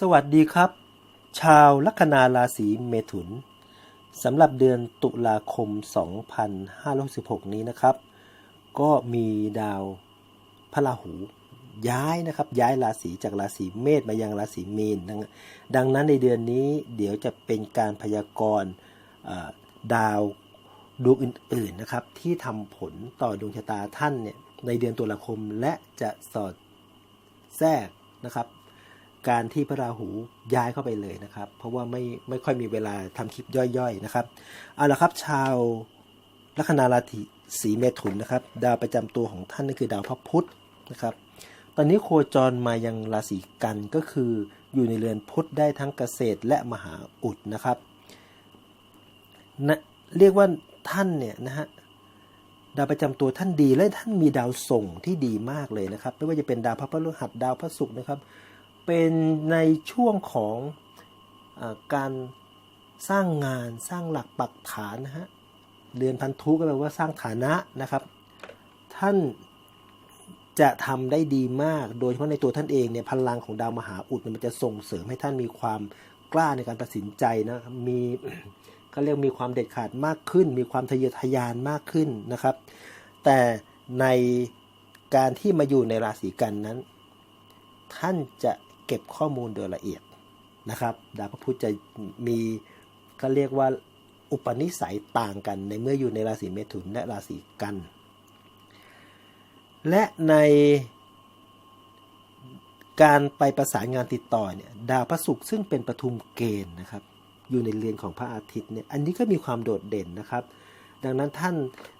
สวัสดีครับ ชาวลัคนาราศีเมถุนสำหรับเดือนตุลาคม 2516นี้นะครับ ก็มีดาวพระราหูย้ายนะครับ ย้ายราศีจากราศีเมษมายังราศีมีนดังดังนั้นในเดือนนี้เดี๋ยวจะเป็นการพยากรณ์ดาวดวงอื่นๆนะครับ ที่ทำผลต่อดวงชะตาท่านเนี่ยในเดือนตุลาคมและจะสอดแทรกนะครับ การที่พระราหูย้ายเข้าไปเลยนะครับ เพราะว่าไม่ไม่ค่อยมีเวลาทำคลิปย่อยๆนะครับเอาละครับชาวลัคนาราศีสีเมถุนนะครับ ดาวประจำตัวของท่านนั่นคือดาวพระพุธนะครับ ตอนนี้โคจรมายังราศีกันก็คืออยู่ในเรือนพุธได้ทั้งเกษตรและมหาอุดนะครับนะเรียกว่าท่านเนี่ยนะฮะดาวประจำตัวท่านดีและท่านมีดาวส่งที่ดีมากเลยนะครับ ไม่ว่าจะเป็นดาวพระพฤหัสดาวพระศุกร์นะครับ เป็นในช่วงของอการสร้างงานสร้างหลักปักฐานนะฮะเรือนพันธุก็แปลว่าสร้างฐานะนะครับ ท่านจะทำได้ดีมาก โดยเฉพาะในตัวท่านเองเนี่ยพลังของดาวมหาอุดมันจะส่งเสริมให้ท่านมีความกล้าในการตัดสินใจนะครับมีก็เรียกมีความเด็ดขาดมากขึ้น มีความทะเยอทะยานมากขึ้นนะครับ แต่ในการที่มาอยู่ในราศีกันนั้น ท่านจะ เก็บข้อมูลโดยละเอียดนะครับดาวพระพุธจะมีก็เรียกว่าอุปนิสัยต่างกันในเมื่ออยู่ในราศีเมถุนและราศีกัน และในการไปประสานงานติดต่อเนี่ยดาวพระศุกร์ซึ่งเป็นปทุมเกณฑ์นะครับ อยู่ในเรือนของพระอาทิตย์เนี่ยอันนี้ก็มีความโดดเด่นนะครับ ดังนั้นท่าน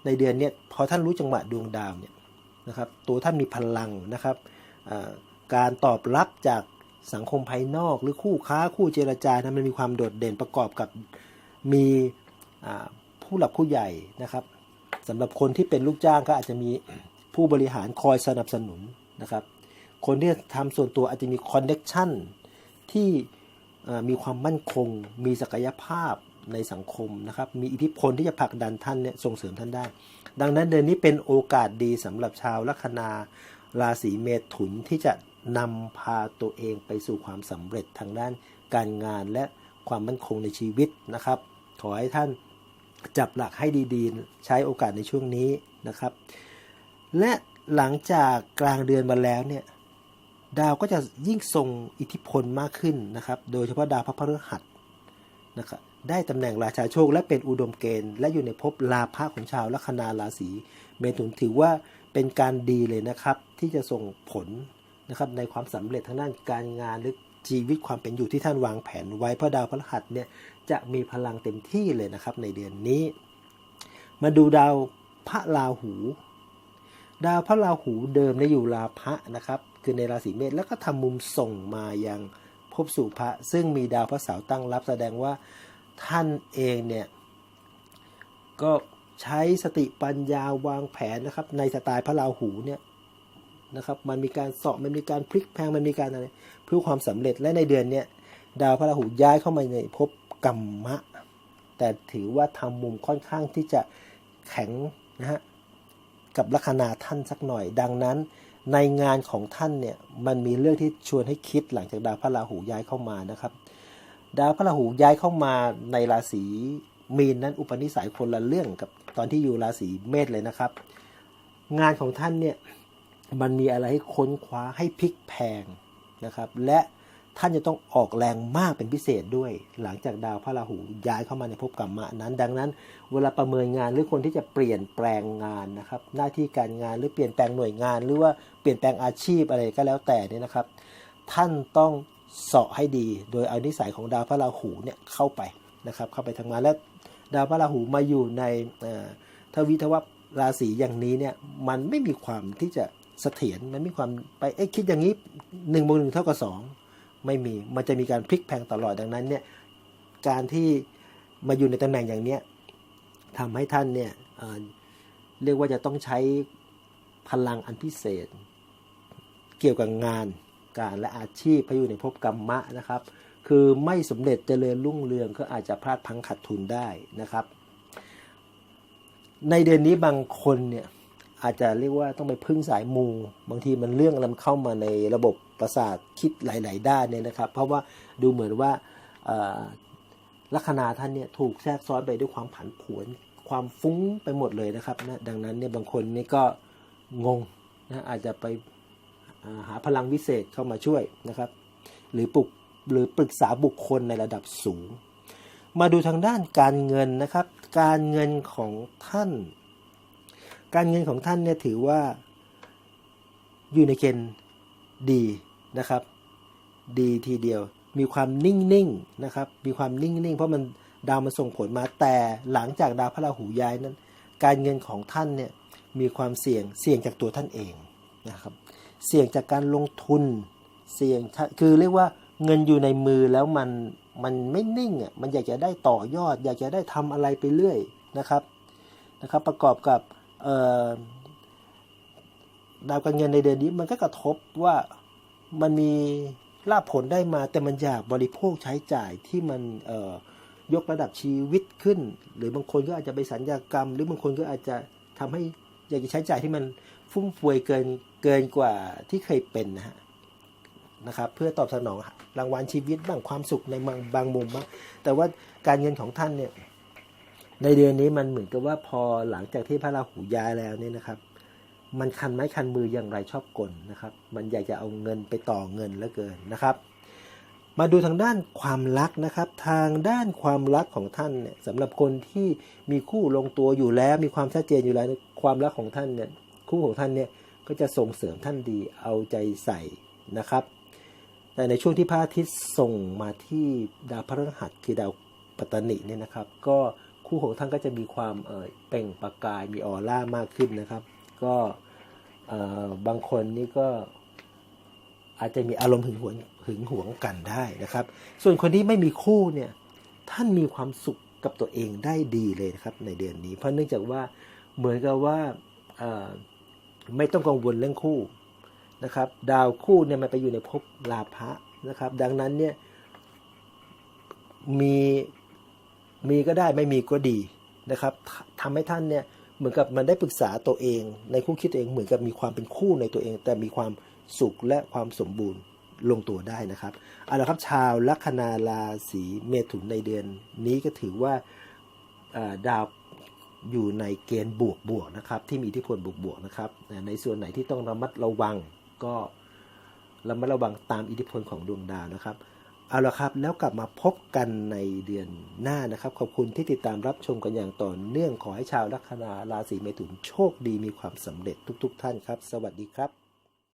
ในเดือนเนี้พอท่านรู้จังหวะดวงดาวเนี่ยนะครับตัวท่านมีพลังนะครับการตอบรับจาก สังคมภายนอกหรือคู่ค้าคู่เจรจานะมันมีความโดดเด่นประกอบกับมีผู้หลักผู้ใหญ่นะครับสำหรับคนที่เป็นลูกจ้างก็อาจจะมีผู้บริหารคอยสนับสนุนนะครับ คนที่ทำส่วนตัวอาจจะมีคอนเน็ชันที่มีความมั่นคง มีศักยภาพในสังคมนะครับ มีอิทธิพลที่จะผลักดันท่านเนี่ยส่งเสริมท่านได้ ดังนั้นเดือนนี้เป็นโอกาสดีสำหรับชาวลัคนาราศีเมถุนที่จะ นำพาตัวเองไปสู่ความสำเร็จทางด้านการงานและความมั่นคงในชีวิตนะครับ ขอให้ท่านจับหลักให้ดีๆ ใช้โอกาสในช่วงนี้นะครับ และหลังจากกลางเดือนมาแล้วเนี่ยดาวก็จะยิ่งทรงอิทธิพลมากขึ้นนะครับ โดยเฉพาะดาวพระพฤหัสนะครับได้ตำแหน่งราชาโชคและเป็นอุดมเกณฑ์ และอยู่ในภพลาภะของชาวลัคนาราศีเมถุนถือว่าเป็นการดีเลยนะครับ ที่จะส่งผล นะครับในความสำเร็จทางด้านการงานหรือชีวิตความเป็นอยู่ที่ท่านวางแผนไว้เพราะดาวพฤหัสเนี่ยจะมีพลังเต็มที่เลยนะครับในเดือนนี้ มาดูดาวพระราหู ดาวพระราหูเดิมในอยู่ราพะนะครับคือในราศีเมษแล้วก็ทำมุมส่งมายังภพสู่พระซึ่งมีดาวพระเสาตั้งรับแสดงว่าท่านเองเนี่ยก็ใช้สติปัญญาวางแผนนะครับในสไตล์พระราหูเนี่ย นะครับมันมีการเสาะมันมีการพลิกแพงมันมีการอะไรเพื่อความสำเร็จและในเดือนเนี้ยดาวพระราหูย้ายเข้ามาในภพกรรมะ แต่ถือว่าทำมุมค่อนข้างที่จะแข็งนะฮะกับลัคนาท่านสักหน่อย ดังนั้นในงานของท่านเนี่ยมันมีเรื่องที่ชวนให้คิดหลังจากดาวพระราหูย้ายเข้ามานะครับ ดาวพระราหูย้ายเข้ามาในราศีมีนนั้นอุปนิสัยคนละเรื่องกับตอนที่อยู่ราศีเมษเลยนะครับ งานของท่านเนี่ย มันมีอะไรให้ค้นคว้าให้พลิกแพงนะครับ และท่านจะต้องออกแรงมากเป็นพิเศษด้วย หลังจากดาวพระราหูย้ายเข้ามาในภพกรรมะนั้น ดังนั้น เวลาประเมินงานหรือคนที่จะเปลี่ยนแปลงงานนะครับ หน้าที่การงานหรือเปลี่ยนแปลงหน่วยงาน หรือว่าเปลี่ยนแปลงอาชีพอะไรก็แล้วแต่เนี่ยนะครับ ท่านต้องเสาะให้ดี โดยเอานิสัยของดาวพระราหูเนี่ยเข้าไปนะครับ เข้าไปทำงานและดาวพระราหูมาอยู่ในทวิทวราศีอย่างนี้เนี่ยมันไม่มีความที่จะ เสถียรมันมีความไปเอ๊ะคิดอย่างนี้หนึ่งบวกหนึ่งเท่ากับสองไม่มีมันจะมีการพลิกแพงตลอดดังนั้นเนี่ยการที่มาอยู่ในตำแหน่งอย่างเนี้ยทำให้ท่านเนี่ยเเรียกว่าจะต้องใช้พลังอันพิเศษ เกี่ยวกับงานการและอาชีพพอยู่ในภพกรรมะนะครับ คือไม่สำเร็จเจริญรุ่งเรืองก็อาจจะพลาดพังขาดทุนได้นะครับ ในเดือนนี้บางคนเนี่ย อาจจะเรียกว่าต้องไปพึ่งสายมู บางทีมันเรื่องอะไรมันเข้ามาในระบบประสาทคิดหลาย ๆ ด้านเนี่ยนะครับ เพราะว่าดูเหมือนว่าลัคนาท่านเนี่ยถูกแทรกซ้อนไปด้วยความผันผวนความฟุ้งไปหมดเลยนะครับนะดังนั้นเนี่ยบางคนนี่ก็งงนะอาจจะไปหาพลังวิเศษเข้ามาช่วยนะครับ หรือปลุกหรือปรึกษาบุคคลในระดับสูง มาดูทางด้านการเงินนะครับ การเงินของท่าน การเงินของท่านเนี่ยถือว่าอยู่ในเกณฑ์ดีนะครับ ดีทีเดียว มีความนิ่งๆนะครับ มีความนิ่งๆ เพราะมันดาวมาส่งผลมาแต่หลังจากดาวพระราหูย้ายนั้น การเงินของท่านเนี่ยมีความเสี่ยงเสี่ยงจากตัวท่านเองนะครับ เสี่ยงจากการลงทุนเสี่ยงคือเรียกว่าเงินอยู่ในมือแล้วมันมันไม่นิ่งอะมันอยากจะได้ต่อยอด อยากจะได้ทำอะไรไปเรื่อยนะครับนะครับ ประกอบกับ ดาวการเงินในเดือนนี้มันก็กระทบว่ามันมีลาภผลได้มาแต่มันอยากบริโภคใช้จ่ายที่มันยกระดับชีวิตขึ้น หรือบางคนก็อาจจะไปสัญญากรรม หรือบางคนก็อาจจะทำให้อยากจะใช้จ่ายที่มันฟุ่มเฟือยเกินเกินกว่าที่เคยเป็นนะฮะนะครับเพื่อตอบสนองรางวัลชีวิตบ้างความสุขในบางบางมุมบ้างแต่ว่าการเงินของท่านเนี่ย ในเดือนนี้มันเหมือนกับว่าพอหลังจากที่พระราหูย้ายแล้วเนี่ยนะครับ มันคันไม้คันมืออย่างไรชอบกลนะครับ มันอยากจะเอาเงินไปต่อเงินแล้วเกินนะครับ มาดูทางด้านความรักนะครับ ทางด้านความรักของท่านเนี่ยสำหรับคนที่มีคู่ลงตัวอยู่แล้ว มีความชัดเจนอยู่แล้วความรักของท่านเนี่ยคู่ของท่านเนี่ยก็จะส่งเสริมท่านดีเอาใจใส่นะครับ แต่ในช่วงที่พระอาทิตย์ส่งมาที่ดาวพฤหัสคือดาวปัตตนิเนี่ยนะครับ ก็ คู่ของท่านก็จะมีความเอ่อเป่งประกายมีออร่ามากขึ้นนะครับ ก็เอ่อบางคนนี่ก็อาจจะมีอารมณ์หึงหวงหึงหวงกันได้นะครับ ส่วนคนที่ไม่มีคู่เนี่ยท่านมีความสุขกับตัวเองได้ดีเลยนะครับในเดือนนี้ เพราะเนื่องจากว่าเหมือนกับว่าไม่ต้องกังวลเรื่องคู่นะครับ ดาวคู่เนี่ยมันไปอยู่ในภพลาภะนะครับ ดังนั้นเนี่ยมี มีก็ได้ไม่มีก็ดีนะครับทำให้ท่านเนี่ยเหมือนกับมันได้ปรึกษาตัวเอง ในคู่คิดตัวเองเหมือนกับมีความเป็นคู่ในตัวเอง แต่มีความสุขและความสมบูรณ์ลงตัวได้นะครับเอาละครับชาวลัคนาราศีเมถุนในเดือนนี้ก็ถือว่าดาวอยู่ในเกณฑ์บวกบวกๆนะครับที่มีอิทธิพลบวกบวกๆนะครับในส่วนไหนที่ต้องระมัดระวังก็ระมัดระวังตามอิทธิพลของดวงดาวนะครับ เอาละครับแล้วกลับมาพบกันในเดือนหน้านะครับ ขอบคุณที่ติดตามรับชมกันอย่างต่อเนื่องขอให้ชาวลัคนาราศีเมถุนโชคดีมีความสำเร็จทุก ๆ ท่านครับ สวัสดีครับ